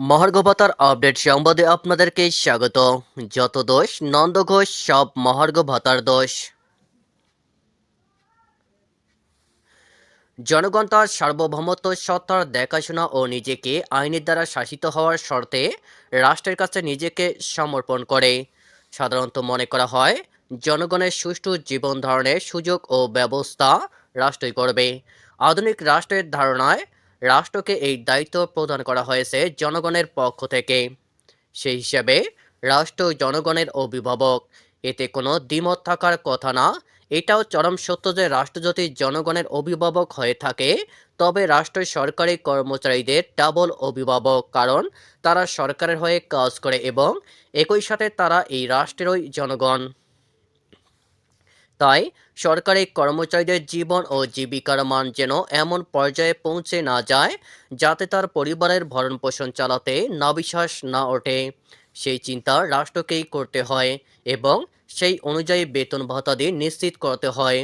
মহার্ঘভাতার update সংবাদে আপনাদেরকে স্বাগত। যত দোষ, নন্দ ঘোষ, সব মহার্ঘ ভাতার দোষ। জনগণ তার সার্বভৌমত্ব সত্তার দেখাশোনা ও নিজেকে আইনের দ্বারা শাসিত হওয়ার শর্তে রাষ্ট্রের কাছে নিজেকে সমর্পণ করে। সাধারণত মনে করা হয়, জনগণের সুষ্ঠু জীবন ধারণের সুযোগ ও ব্যবস্থা রাষ্ট্রই করবে। আধুনিক রাষ্ট্রের ধারণায় রাষ্ট্রকে এই দায়িত্ব প্রদান করা হয়েছে জনগণের পক্ষ থেকে। সেই হিসাবে রাষ্ট্র জনগণের অভিভাবক। এতে কোনো দ্বিমত থাকার কথা না, এটাও চরম সত্য যে রাষ্ট্র যদি জনগণের অভিভাবক হয়ে থাকে, তবে রাষ্ট্রের সরকারি কর্মচারীদের ডাবল অভিভাবক, কারণ তারা সরকারের হয়ে কাজ করে এবং একই সাথে তারা এই রাষ্ট্রেরই জনগণ। তাই সরকারি কর্মচারীদের জীবন ও জীবিকার মান যেন এমন পর্যায়ে পৌঁছে না যায় যাতে তার পরিবারের ভরণ পোষণ চালাতে নাবিশ্বাস না ওঠে। সেই চিন্তা রাষ্ট্রকেই করতে হয় এবং সেই অনুযায়ী বেতন ভাতা দিয়ে নিশ্চিত করতে হয়।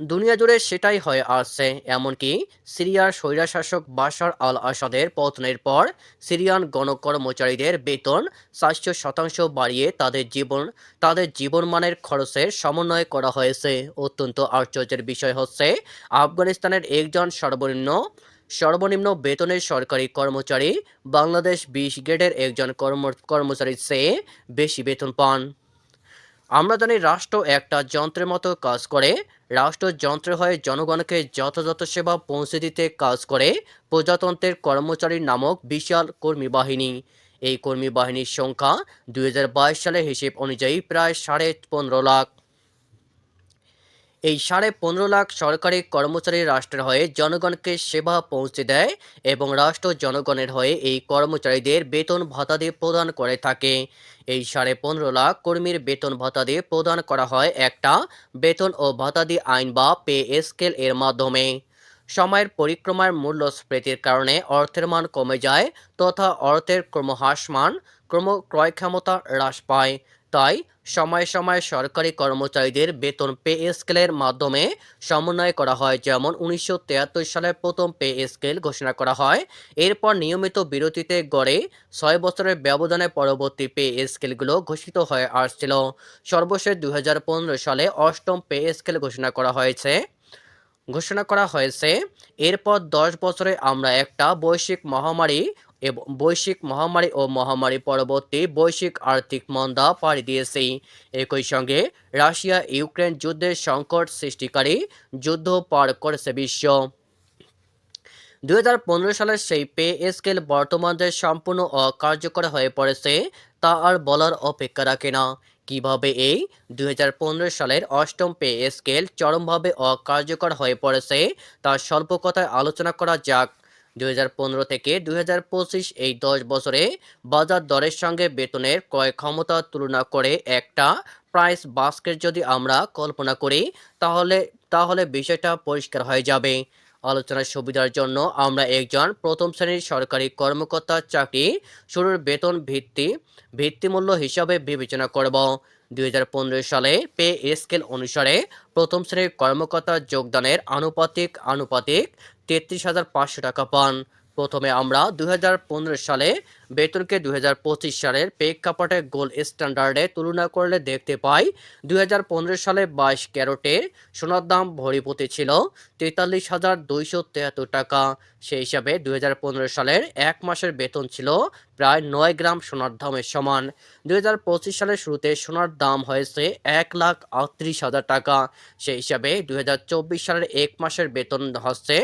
দুনিয়া জুড়ে সেটাই হয়ে আসছে, এমনকি সিরিয়ার স্বৈরাশাসক বাশার আল আসাদের পতনের পর সিরিয়ান গণকর্মচারীদের বেতন চারশো শতাংশ বাড়িয়ে তাদের জীবন, তাদের জীবনমানের খরচের সমন্বয় করা হয়েছে। অত্যন্ত আশ্চর্যের বিষয় হচ্ছে, আফগানিস্তানের একজন সর্বনিম্ন সর্বনিম্ন বেতনের সরকারি কর্মচারী বাংলাদেশ বিশ গ্রেডের একজন কর্ম, কর্মচারীর চেয়ে বেশি বেতন পান। আমরা জানি রাষ্ট্র একটা যন্ত্রের মতো কাজ করে রাষ্ট্র যন্ত্র হয়ে জনগণকে যথাযথ সেবা পৌঁছে দিতে কাজ করে প্রজাতন্ত্রের কর্মচারী নামক বিশাল কর্মী বাহিনী। এই কর্মী বাহিনীর সংখ্যা দু হাজার বাইশ সালের হিসেব অনুযায়ী প্রায় সাড়ে পনেরো লাখ। এই সাড়ে পনেরো লাখ সরকারি কর্মচারী রাষ্ট্রের হয়ে জনগণকে সেবা পৌঁছে দেয় এবং রাষ্ট্র জনগণের হয়ে এই কর্মচারীদের বেতন ভাতা দিয়ে প্রদান করে থাকে। এই সাড়ে পনেরো লাখ কর্মীর বেতন ভাতা দিয়ে প্রদান করা হয় একটা বেতন ও ভাতাদি আইন বা পে স্কেল এর মাধ্যমে। সময়ের পরিক্রমার মূল্যস্ফীতির কারণে অর্থের মান কমে যায় তথা অর্থের ক্রমহ্রাসমান ক্রম ক্রয় ক্ষমতা হ্রাস পায়। তাই সময়ে সময়ে সরকারি কর্মচারীদের বেতন পে স্কেলের মাধ্যমে সমন্বয় করা হয়, যেমন উনিশশো তিয়াত্তর সালে প্রথম পে স্কেল ঘোষণা করা হয়। এরপর নিয়মিত বিরতিতে গড়ে ছয় বছরের ব্যবধানে পরবর্তী পে স্কেলগুলো ঘোষিত হয়ে আসছিল। সর্বশেষ দু হাজার পনেরো সালে অষ্টম পে স্কেল ঘোষণা করা হয়েছে। ঘোষণা করা হয়েছে, এরপর দশ বছরে আমরা একটা বৈশ্বিক মহামারী এবং বৈশ্বিক মহামারী ও মহামারী পরবর্তী বৈশ্বিক আর্থিক মন্দা পাড়ি দিয়েছে। একই সঙ্গে রাশিয়া ইউক্রেন যুদ্ধের সংকট সৃষ্টিকারী যুদ্ধ পার করেছে বিশ্ব। দুই সালের সেই পে স্কেল বর্তমানে সম্পূর্ণ অকার্যকর হয়ে পড়েছে, তা আর বলার অপেক্ষা রাখে না। কীভাবে এই দুই হাজার পনেরো সালের অষ্টম পে স্কেল চরমভাবে অকার্যকর হয়ে পড়েছে, তা স্বল্প কথায় আলোচনা করা যাক। পনেরো থেকে দু হাজার পঁচিশ এই দশ বছরে বাজার দরের সঙ্গে বেতনের ক্রয় ক্ষমতা তুলনা করে একটা প্রাইস বাস্কেট যদি আমরা কল্পনা করি, তাহলে তাহলে বিষয়টা পরিষ্কার হয়ে যাবে। আলোচনার সুবিধার জন্য আমরা একজন প্রথম শ্রেণির সরকারি কর্মকর্তার চাকরি শুরুর বেতন ভিত্তি, ভিত্তিমূল্য হিসাবে বিবেচনা করব। দু হাজার পনেরো সালে পে স্কেল অনুসারে প্রথম শ্রেণির কর্মকর্তার যোগদানের আনুপাতিক আনুপাতিক তেত্রিশ হাজার পাঁচশো টাকা পান। প্রথমে আমরা দু হাজার পনেরো সালে বেতনকে দু হাজার পঁচিশ সালের প্রেক্ষাপটে গোল্ড স্ট্যান্ডার্ডে তুলনা করলে দেখতে পাই দুই হাজার পনেরো সালে বাইশ ক্যারোটের সোনার দাম ভরিপতি ছিল তেতাল্লিশ হাজার দুইশো টাকা। সেই হিসাবে দুই হাজার পনেরো সালের এক মাসের বেতন ছিল প্রায় নয় গ্রাম সোনার দামের সমান। দু হাজার পঁচিশ সালের শুরুতে সোনার দাম হয়েছে এক লাখ আটত্রিশ হাজার টাকা। সেই হিসাবে দু হাজার চব্বিশ সালের এক মাসের বেতন হচ্ছে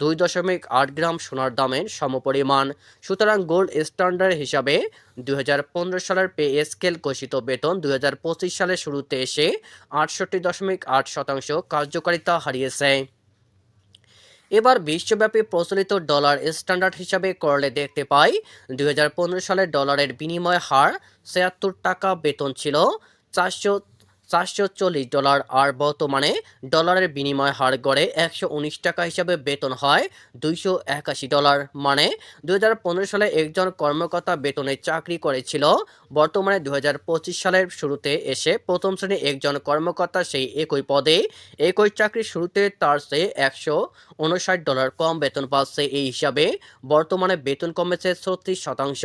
দুই দশমিক আট গ্রাম সোনার দামের সমপরিমাণ। সুতরাং গোল্ড স্ট্যান্ডার্ড হিসাবে দুই সালের পে স্কেল ঘোষিত বেতন দুই সালে শুরুতে এসে আটষট্টি দশমিক আট শতাংশ কার্যকারিতা হারিয়েছে। এবার বিশ্বব্যাপী প্রচলিত ডলার স্ট্যান্ডার্ড হিসাবে করলে দেখতে পাই, দুই হাজার পনেরো সালে ডলারের বিনিময় হার ছিয়াত্তর টাকা বেতন ছিল, চারশো চারশো চল্লিশ ডলার আর বর্তমানে ডলারের বিনিময় হার গড়ে একশো উনিশ টাকা হিসাবে বেতন হয় দুইশো একাশি ডলার। মানে দু হাজার পনেরো সালে একজন কর্মকর্তা বেতনে চাকরি করেছিল। বর্তমানে দু হাজার পঁচিশ সালের শুরুতে এসে প্রথম শ্রেণির একজন কর্মকর্তা সেই একই পদে। একই চাকরির শুরুতে তার সে একশো উনষাট ডলার কম বেতন পাচ্ছে এই হিসাবে। বর্তমানে বেতন কমেছে ছত্রিশ শতাংশ।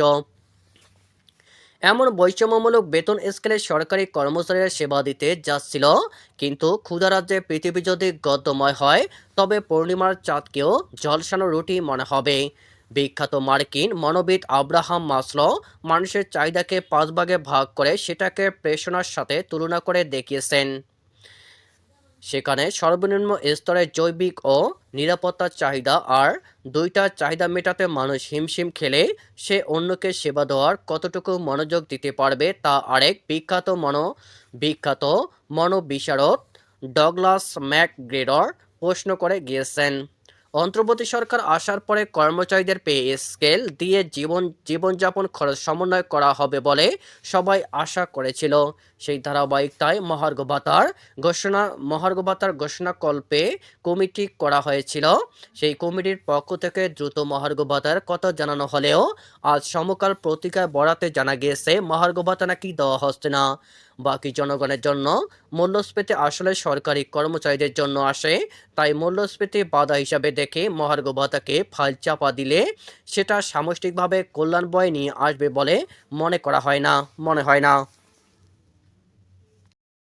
এমন বৈষম্যমূলক বেতন স্কেলে সরকারি কর্মচারীরা সেবা দিতে যাচ্ছিল। কিন্তু ক্ষুধারাজ্যে পৃথিবী যদি গদ্যময় হয়, তবে পূর্ণিমার চাঁদকেও জলসানো রুটি মনে হবে। বিখ্যাত মার্কিন মনোবিদ আব্রাহাম মাসলো মানুষের চাহিদাকে পাঁচ ভাগে ভাগ করে সেটাকে প্রেষণার সাথে তুলনা করে দেখিয়েছেন। সেখানে সর্বনিম্ন স্তরে জৈবিক ও নিরাপত্তার চাহিদা আর দুইটা চাহিদা মেটাতে মানুষ হিমশিম খেলে সে অন্যকে সেবা দেওয়ার কতটুকু মনোযোগ দিতে পারবে তা আরেক বিখ্যাত মনো, বিখ্যাত মনোবিশারদ ডগলাস ম্যাকগ্রেডর প্রশ্ন করে গিয়েছেন। অন্তর্বর্তী সরকার আসার পরে কর্মচারীদের পে স্কেল দিয়ে জীবন, জীবনযাপন খরচ সমন্বয় করা হবে বলে সবাই আশা করেছিল। সেই ধারাবাহিকতায় মহার্ঘ ভাতার ঘোষণা মহার্ঘ ভাতার ঘোষণাকল্পে কমিটি করা হয়েছিল। সেই কমিটির পক্ষ থেকে দ্রুত মহার্ঘ ভাতার কথা জানানো হলেও আজ সমকাল পত্রিকায় বরাতে জানা গিয়েছে মহার্ঘ ভাতা নাকি দেওয়া হচ্ছে না। বাকি জনগণের জন্য মূল্যস্ফীতি আসলে সরকারি কর্মচারীদের জন্য আসে, তাই মূল্যস্ফীতি বাধা হিসাবে দেখে মহার্ঘ ভাতাকে ফাইল চাপা দিলে সেটা সামষ্টিকভাবে কল্যাণ বয়ে নিয়ে আসবে বলে মনে করা হয় না, মনে হয় না।